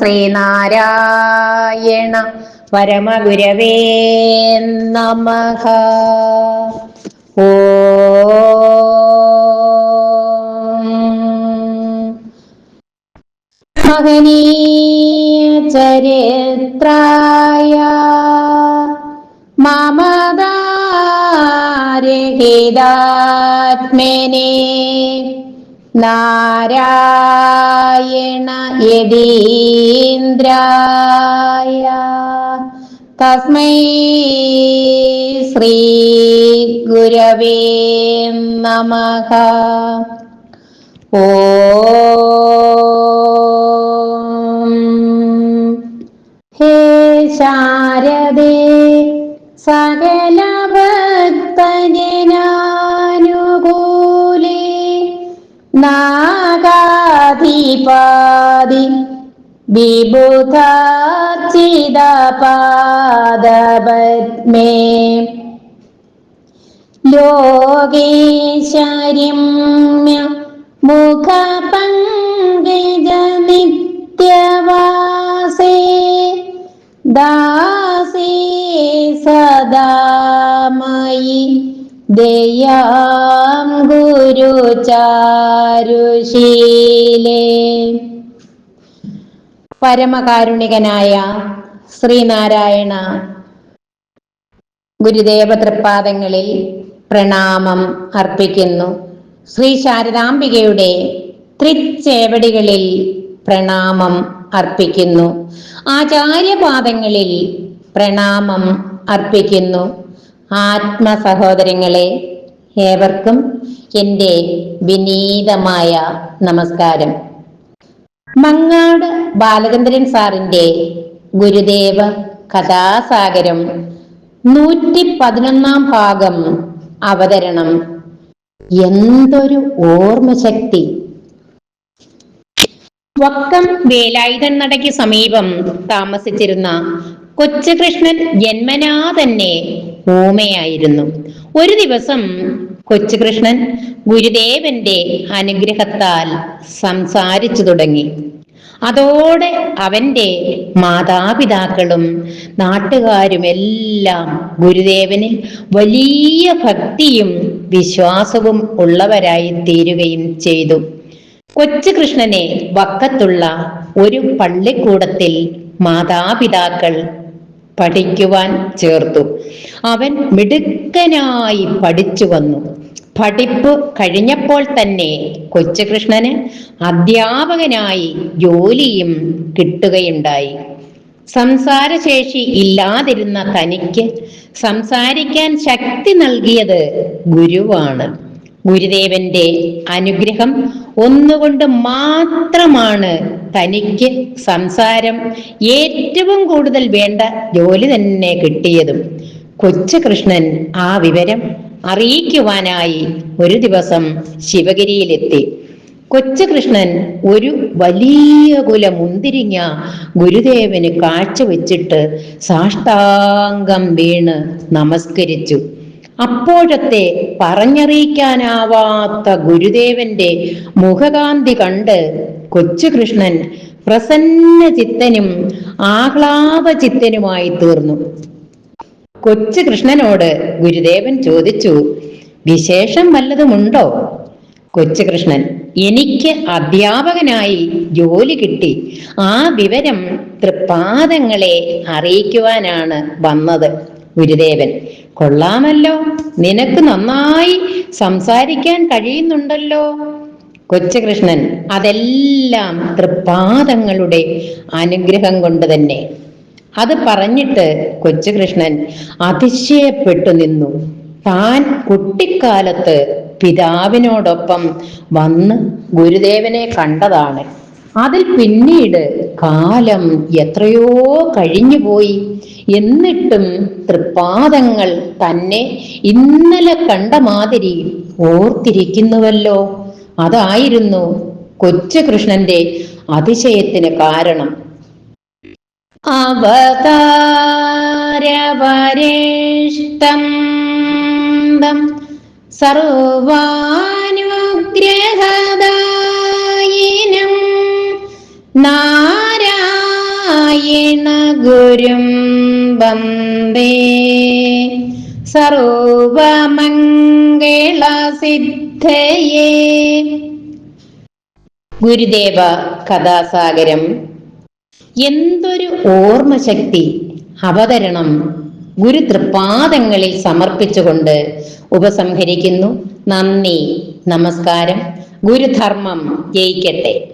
ശ്രീനാരായണ പരമഗുരവേ നമ. ഓ. ചരിത്രായ മമദാരഹിതാത്മനെ നാരായണ യതീന്ദ്രായ. തസ്മൈ ശ്രീ ഗുരവേ നമ. ഓം. ഹേ ശാരദേ സകല ഭക്തജനാനുകൂലേ നാഗാധിപാതി വിബുധാർച്ചിതപാദപത്മേ ലോകേശരിമ്യ മുഖപങ്കജനിത്യവാസേ ദാസേ സദാമയി. ദയാം ഗുരു ചാരുശീലേ. പരമകാരുണികനായ ശ്രീനാരായണ ഗുരുദേവ തൃപ്പാദങ്ങളിൽ പ്രണാമം അർപ്പിക്കുന്നു. ശ്രീ ശാരദാംബികയുടെ തൃച്ചേവടികളിൽ പ്രണാമം അർപ്പിക്കുന്നു. ആചാര്യപാദങ്ങളിൽ പ്രണാമം അർപ്പിക്കുന്നു. ആത്മ സഹോദരങ്ങളെ ഏവർക്കും എന്റെ വിനീതമായ നമസ്കാരം. മങ്ങാട് ബാലചന്ദ്രൻ സാറിന്റെ ഗുരുദേവ കഥാസാഗരം നൂറ്റി പതിനൊന്നാം ഭാഗം അവതരണം. എന്തൊരു ഓർമ്മശക്തി. വക്കം വേലായുധൻ നടയ്ക്ക് സമീപം താമസിച്ചിരുന്ന കൊച്ചുകൃഷ്ണൻ ജന്മനാ തന്നെ ഊമയായിരുന്നു ഒരു ദിവസം കൊച്ചുകൃഷ്ണൻ ഗുരുദേവന്റെ അനുഗ്രഹത്താൽ സംസാരിച്ചു തുടങ്ങി. അതോടെ അവന്റെ മാതാപിതാക്കളും നാട്ടുകാരുമെല്ലാം ഗുരുദേവന് വലിയ ഭക്തിയും വിശ്വാസവും ഉള്ളവരായി തീരുകയും ചെയ്തു. കൊച്ചുകൃഷ്ണനെ വക്കത്തുള്ള ഒരു പള്ളിക്കൂടത്തിൽ മാതാപിതാക്കൾ പഠിക്കുവാൻ ചേർത്തു. അവൻ മിടുക്കനായി പഠിച്ചു വന്നു. പഠിപ്പ് കഴിഞ്ഞപ്പോൾ തന്നെ കൊച്ചുകൃഷ്ണന് അധ്യാപകനായി ജോലിയും കിട്ടുകയുണ്ടായി. സംസാരശേഷി ഇല്ലാതിരുന്ന തനിക്ക് സംസാരിക്കാൻ ശക്തി നൽകിയത് ഗുരുവാണ്. ഗുരുദേവന്റെ അനുഗ്രഹം ഒന്നുകൊണ്ട് മാത്രമാണ് തനിക്ക് സംസാരം ഏറ്റവും കൂടുതൽ വേണ്ട ജോലി തന്നെ കിട്ടിയതും. കൊച്ചുകൃഷ്ണൻ ആ വിവരം അറിയിക്കുവാനായി ഒരു ദിവസം ശിവഗിരിയിലെത്തി. കൊച്ചുകൃഷ്ണൻ ഒരു വലിയ കുല മുന്തിരിങ്ങ ഗുരുദേവന് കാഴ്ചവെച്ചിട്ട് സാഷ്ടാംഗം വീണ് നമസ്കരിച്ചു. അപ്പോഴത്തെ പറഞ്ഞറിയിക്കാനാവാത്ത ഗുരുദേവന്റെ മുഖകാന്തി കണ്ട് കൊച്ചുകൃഷ്ണൻ പ്രസന്ന ചിത്തനും ആഹ്ലാദ ചിത്തനുമായി തീർന്നു. കൊച്ചു കൃഷ്ണനോട് ഗുരുദേവൻ ചോദിച്ചു വിശേഷം വല്ലതുമുണ്ടോ? കൊച്ചുകൃഷ്ണൻ എനിക്ക് അധ്യാപകനായി ജോലി കിട്ടി. ആ വിവരം തൃപ്പാദങ്ങളെ അറിയിക്കുവാനാണ് വന്നത് ഗുരുദേവൻ. കൊള്ളാമല്ലോ. നിനക്ക് നന്നായി സംസാരിക്കാൻ കഴിയുന്നുണ്ടല്ലോ. കൊച്ചുകൃഷ്ണൻ അതെല്ലാം തൃപ്പാദങ്ങളുടെ അനുഗ്രഹം കൊണ്ട് തന്നെ. അത് പറഞ്ഞിട്ട് കൊച്ചുകൃഷ്ണൻ അതിശയപ്പെട്ടു നിന്നു. താൻ കുട്ടിക്കാലത്ത് പിതാവിനോടൊപ്പം വന്ന് ഗുരുദേവനെ കണ്ടതാണ്. അതിൽ പിന്നീട് കാലം എത്രയോ കഴിഞ്ഞുപോയി എന്നിട്ടും തൃപ്പാദങ്ങൾ തന്നെ ഇന്നലെ കണ്ട മാതിരി ഓർത്തിരിക്കുന്നുവല്ലോ. അതായിരുന്നു കൊച്ചുകൃഷ്ണന്റെ അതിശയത്തിന് കാരണം. അവതാരവരേഷ്ടം സർവാനുഗ്രഹദായിനം ഗുരും വന്ദേ. സർവമംഗള സിദ്ധയേ ഗുരുദേവ കഥാസാഗരം. എന്തൊരു ഓർമ്മശക്തി അവതരണം ഗുരു തൃപ്പാദങ്ങളിൽ സമർപ്പിച്ചുകൊണ്ട് ഉപസംഹരിക്കുന്നു. നന്ദി നമസ്കാരം. ഗുരുധർമ്മം ജയിക്കട്ടെ.